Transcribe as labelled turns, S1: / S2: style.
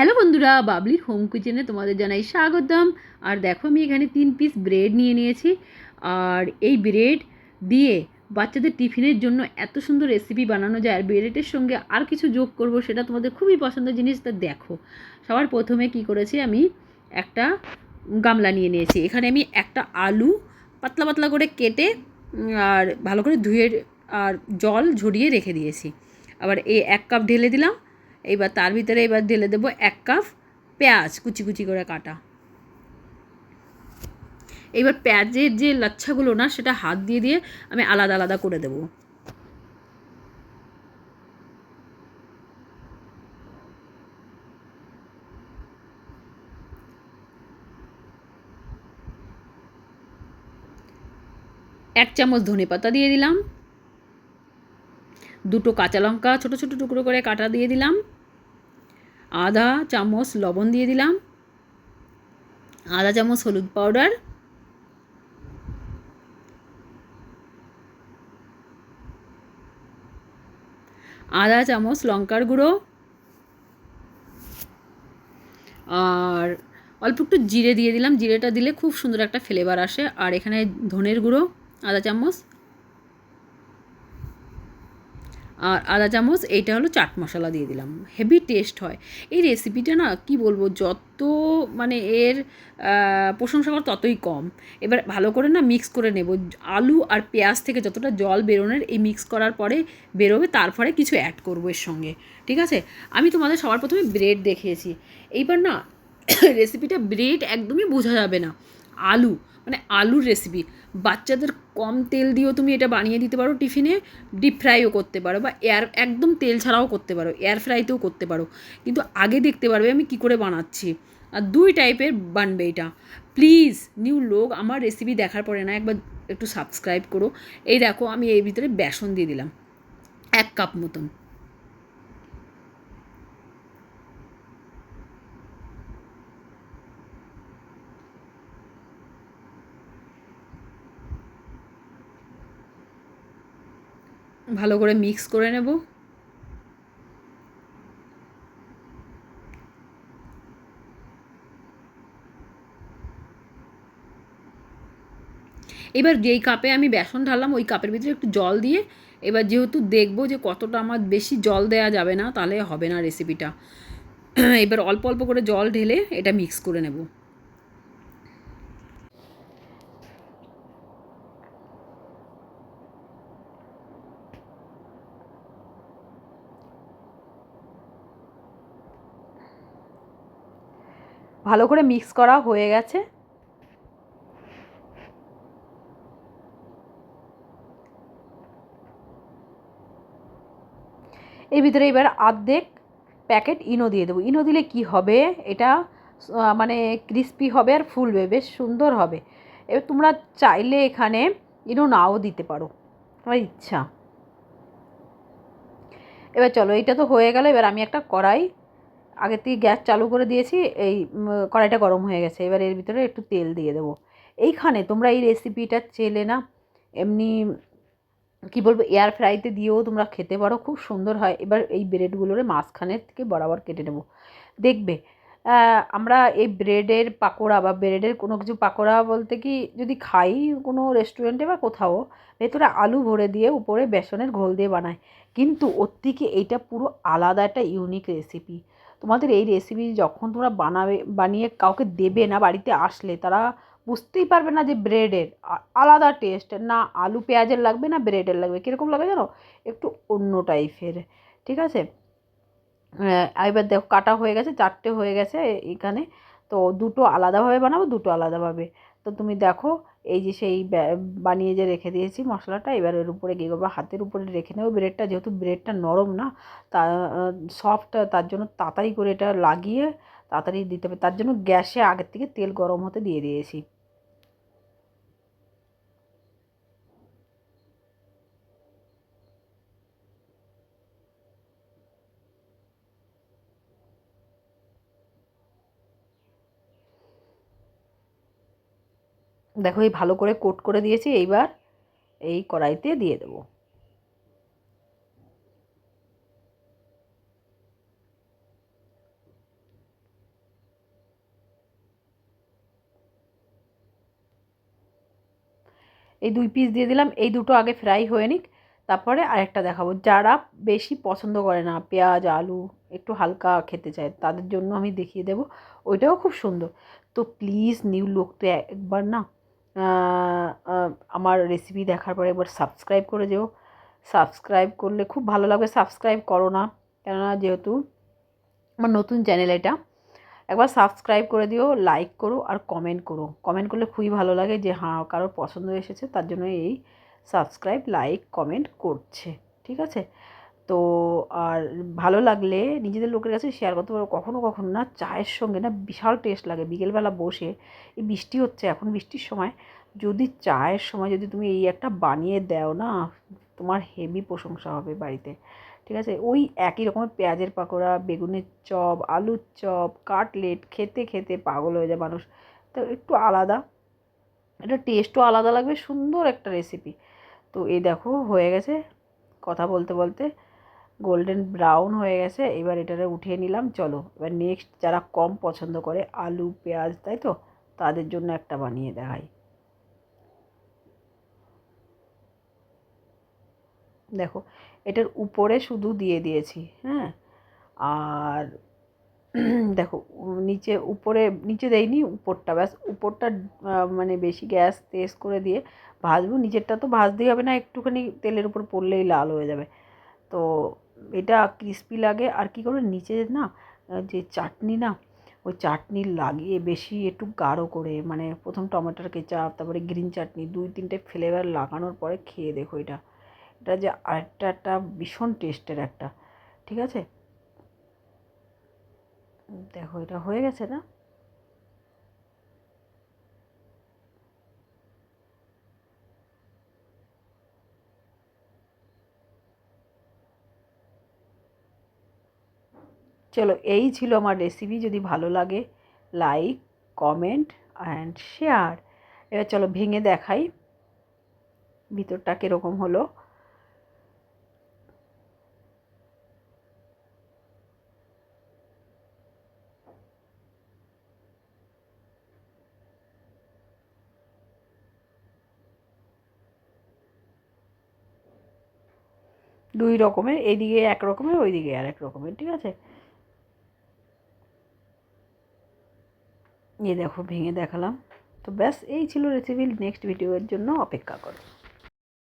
S1: Hello বন্ধুরা, বাবলির home কিচেনে তোমাদের জানাই স্বাগতম। আর দেখো আমি এখানে তিন পিস ব্রেড নিয়ে নিয়েছি। আর এই ব্রেড দিয়ে বাচ্চাদের টিফিনের জন্য এত সুন্দর রেসিপি বানানো যায়। আর ব্রেডের সঙ্গে আর কিছু যোগ করব সেটা তোমাদের খুবই পছন্দের জিনিস, তা দেখো। সবার প্রথমে কি করেছি আমি, একটা গামলা নিয়ে নিয়েছি। এখানে আমি একটা আলু পাতলা পাতলা করে কেটে, আর ভালো করে ধুয়ে, আর জল ঝরিয়ে রেখে দিয়েছি। আবার এই এক কাপ ঢেলে দিলাম। এইবার তার ভিতরে এবার ঢেলে দেবো এক কাপ পেঁয়াজ কুচি কুচি করে কাটা। এইবার পেঁয়াজের যে লাচ্ছাগুলো না, সেটা হাত দিয়ে দিয়ে আমি আলাদা আলাদা করে দেবো। এক চামচ ধনে পাতা দিয়ে দিলাম। দুটো কাঁচা লঙ্কা ছোটো ছোটো টুকরো করে কাটা দিয়ে দিলাম। আধা চামচ লবণ দিয়ে দিলাম। আধা চামচ হলুদ পাউডার। আধা চামচ লঙ্কার গুঁড়ো। আর অল্প একটু জিরে দিয়ে দিলাম। জিরেটা দিলে খুব সুন্দর একটা ফ্লেভার আসে। আর এখানে ধনের গুঁড়ো আধা চামচ। আর আদা চামচ, এইটা হলো চাট মশলা দিয়ে দিলাম। হেভি টেস্ট হয়। এই রেসিপিটা না, কি বলব, যত মানে এর প্রশংসা করা ততই কম। এবার ভালো করে না মিক্স করে নেব। আলু আর পেঁয়াজ থেকে যতটা জল বেরোনোর, এই মিক্স করার পরে বেরোবে, তারপরে কিছু অ্যাড করব এর সঙ্গে। ঠিক আছে? আমি তোমাদের সবার প্রথমে ব্রেড দেখিয়েছি। এইবার না রেসিপিটা ব্রেড একদমই বোঝা যাবে না। আলু মানে আলুর রেসিপি বাচ্চাদের কম তেল দিয়েও তুমি এটা বানিয়ে দিতে পারো টিফিনে ডিপ ফ্রাইও করতে পারো বা এয়ার একদম তেল ছাড়াও করতে পারো এয়ার ফ্রাইতেও করতে পারো। কিন্তু আগে দেখতে পারবে আমি কি করে বানাচ্ছি। আর দুই টাইপের বানবে এটা। প্লিজ নিউ লোক, আমার রেসিপি দেখার পরে না একবার একটু সাবস্ক্রাইব করো। এই দেখো, আমি এর ভিতরে বেসন দিয়ে দিলাম। এক কাপ মতন। ভালো করে মিক্স করে নেব। এবার যেই কাপে আমি বেসন ঢাললাম, ওই কাপের ভিতরে একটু জল দিয়ে, এবার যেহেতু দেখব যে কতটা আমার বেশি জল দেওয়া যাবে না, তাহলে হবে না রেসিপিটা এবার অল্প অল্প করে জল ঢেলে এটা মিক্স করে নেব। ভালো করে মিক্স করা হয়ে গেছে। এর ভিতরে এবার আর্ধেক প্যাকেট ইনো দিয়ে দেবো। ইনো দিলে কি হবে? এটা মানে ক্রিস্পি হবে আর ফুলবে, বেশ সুন্দর হবে। এবার তোমরা চাইলে এখানে ইনো নাও দিতে পারো। তোমার ইচ্ছা। এবার চলো, এইটা তো হয়ে গেল। এবার আমি একটা কড়াই আগে থেকে গ্যাস চালু করে দিয়েছি, এই কড়াইটা গরম হয়ে গেছে। এবার এর ভিতরে একটু তেল দিয়ে দেবো। এইখানে তোমরা এই রেসিপিটা চেলে না, এমনি, কি বলব এয়ার ফ্রাইতে দিয়েও তোমরা খেতে পারো, খুব সুন্দর হয়। এবার এই ব্রেডগুলোরে মাঝখানের থেকে বরাবর কেটে নেব। দেখবে আমরা এই ব্রেডের পাকোড়া বা ব্রেডের কোনো কিছু পাকোড়া বলতে কি, যদি খাই কোনো রেস্টুরেন্টে বা কোথাও, ভেতরে আলু ভরে দিয়ে উপরে বেসনের ঘোল দিয়ে বানায়। কিন্তু ওর থেকে এইটা পুরো আলাদা একটা ইউনিক রেসিপি তোমাদের এই রেসিপি যখন তোমরা বানাবে, বানিয়ে কাউকে দেবে না, বাড়িতে আসলে, তারা বুঝতেই পারবে না যে ব্রেডের আলাদা টেস্ট না আলু পেঁয়াজের লাগবে, না ব্রেডের লাগবে। কীরকম লাগবে জানো? একটু অন্য টাইপের ঠিক আছে? এবার দেখো কাটা হয়ে গেছে, চারটে হয়ে গেছে এখানে। তো দুটো আলাদাভাবে বানাবো, দুটো আলাদাভাবে। তো তুমি দেখো এই যে সেই বানিয়ে যে রেখে দিয়েছি মশলাটা, এবার এর উপরে গিয়ে বা হাতের উপরে রেখে নেব ব্রেডটা। যেহেতু ব্রেডটা নরম না, তা সফট তার জন্য তাড়াতাড়ি করে এটা লাগিয়ে তাড়াতাড়ি দিতে হবে। তার জন্য গ্যাসে আগের থেকে তেল গরম হতে দিয়ে দিয়েছি। দেখো এই ভালো করে কোট করে দিয়েছি, এইবার এই কড়াইতে দিয়ে দেব। এই দুই পিস দিয়ে দিলাম, এই দুটো আগে ফ্রাই হয়ে নিক, তারপরে আরেকটা দেখাবো। যারা বেশি পছন্দ করে না, পেঁয়াজ, আলু, একটু হালকা খেতে চায়, তাদের জন্য আমি দেখিয়ে দেব, ওইটাও খুব সুন্দর। তো প্লিজ নিউ লোক তো একবার না আমার রেসিপি দেখার পরে একবার সাবস্ক্রাইব করে যেও। সাবস্ক্রাইব করলে খুব ভালো লাগবে। সাবস্ক্রাইব করো না। কেননা যেহেতু আমার নতুন চ্যানেল এটা, একবার সাবস্ক্রাইব করে দিও লাইক করো আর কমেন্ট করো। কমেন্ট করলে খুবই ভালো লাগে যে হ্যাঁ কারোর পছন্দ এসেছে, তার জন্য এই সাবস্ক্রাইব লাইক কমেন্ট করছে। ঠিক আছে? তো আর ভালো লাগলে নিজেদের লোকের কাছে শেয়ার করতে পারো। কখনো কখনো না চায়ের সঙ্গে না বিশাল টেস্ট লাগে। বিকেলবেলা বসে এই বৃষ্টি হচ্ছে, এখন বৃষ্টির সময়। যদি চায়ের সময় যদি তুমি এই একটা বানিয়ে দাও না, তোমার হেভি প্রশংসা হবে বাড়িতে। ঠিক আছে? ওই একই রকমের পেঁয়াজের পাকোড়া, বেগুনের চপ, আলুর চপ, কাটলেট, খেতে খেতে পাগল হয়ে যায় মানুষ। তো একটু আলাদা। এটা টেস্টও আলাদা লাগবে, সুন্দর একটা রেসিপি তো এই দেখো, হয়ে গেছে। কথা বলতে বলতে গোল্ডেন ব্রাউন হয়ে গেছে, এবার এটারে উঠিয়ে নিলাম, চলো। এবার নেক্সট যারা কম পছন্দ করে, আলু, পেঁয়াজ, তাই তো? তাদের জন্য একটা বানিয়ে দেখাই। দেখো, এটার উপরে শুধু দিয়ে দিয়েছি হ্যাঁ? আর দেখো, নিচে উপরে, নিচে দেয়নি উপরটা, ব্যাস। উপরটা মানে বেশি গ্যাস, তেজ করে দিয়ে ভাজবো। নিচেরটা তো ভাজতেই হবে না, একটুখানি তেলের উপর পড়লেই লাল হয়ে যাবে। তো এটা ক্রিস্পি লাগে। আর কী করে নিচে না, যে চাটনি না, ওই চাটনি লাগিয়ে বেশি একটু গাঢ় করে মানে প্রথম টমেটোর কেচাপ, তারপরে গ্রিন চাটনি, দুই তিনটে ফ্লেভার লাগানোর পরে খেয়ে দেখো এটা। এটা যে আরেকটা, একটা ভীষণ টেস্টের একটা। ঠিক আছে? দেখো, এটা হয়ে গেছে না? চলো এই ছিল আমার রেসিপি যদি ভালো লাগে লাইক কমেন্ট অ্যান্ড শেয়ার এবার চলো ভেঙে দেখাই ভিতরটা কীরকম হলো। দুই রকমের, এদিকে এক রকমের, ওইদিকে আর এক রকমের, ঠিক আছে? এই দেখো ভেঙে দেখালাম। তো ব্যাস এই ছিল রেসিপি নেক্সট ভিডিওর জন্য অপেক্ষা করো।